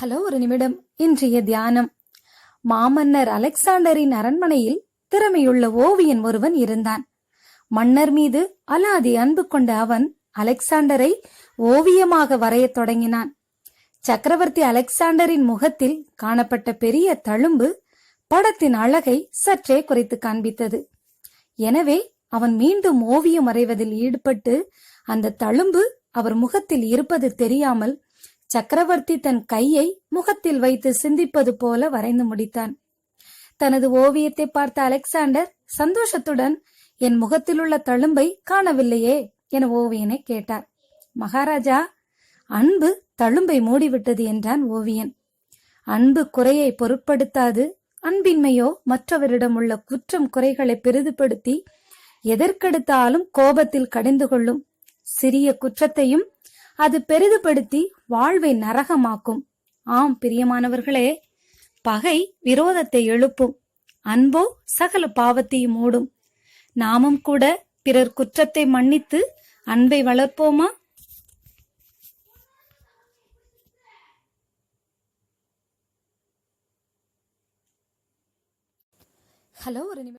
Hello ஒரு நிமிடம். இன்றைய தியானம். மாமன்னர் அலெக்சாண்டரின் அரண்மனையில் திறமையுள்ள ஓவியன் ஒருவன் இருந்தான். மன்னர் மீது அலாதி அன்பு கொண்ட அவன் அலெக்சாண்டரை ஓவியமாக வரையத் தொடங்கினான். சக்கரவர்த்தி அலெக்சாண்டரின் முகத்தில் காணப்பட்ட பெரிய தழும்பு படத்தின் அழகை சற்றே குறைத்து காண்பித்தது. எனவே அவன் மீண்டும் ஓவியம் வரைவதில் ஈடுபட்டு அந்த தழும்பு அவர் முகத்தில் இருப்பது தெரியாமல் சக்கரவர்த்தி தன் கையை முகத்தில் வைத்து சிந்திப்பது போல வரைந்து முடித்தான். தனது ஓவியத்தை பார்த்த அலெக்சாண்டர் சந்தோஷத்துடன் என் முகத்தில் உள்ள தழும்பை காணவில்லையே என ஓவியனை கேட்டார். மகாராஜா அன்பு தழும்பை மூடிவிட்டது என்றான் ஓவியன். அன்பு குறையை பொருட்படுத்தாது அன்பின்மையோ மற்றவரிடம் உள்ள குற்றம் குறைகளை பெரிதுபடுத்தி எதற்கெடுத்தாலும் கோபத்தில் கடிந்து கொள்ளும். சிறிய குற்றத்தையும் அது பெரிதுபடுத்தி வாழ்வை நரகமாக்கும். ஆம் பிரியமானவர்களே பகை விரோதத்தை எழுப்பும். அன்போ சகல பாவத்தையும் மூடும். நாமும் கூட பிறர் குற்றத்தை மன்னித்து அன்பை வளர்ப்போமா? ஹலோ ஒரு நிமிடம்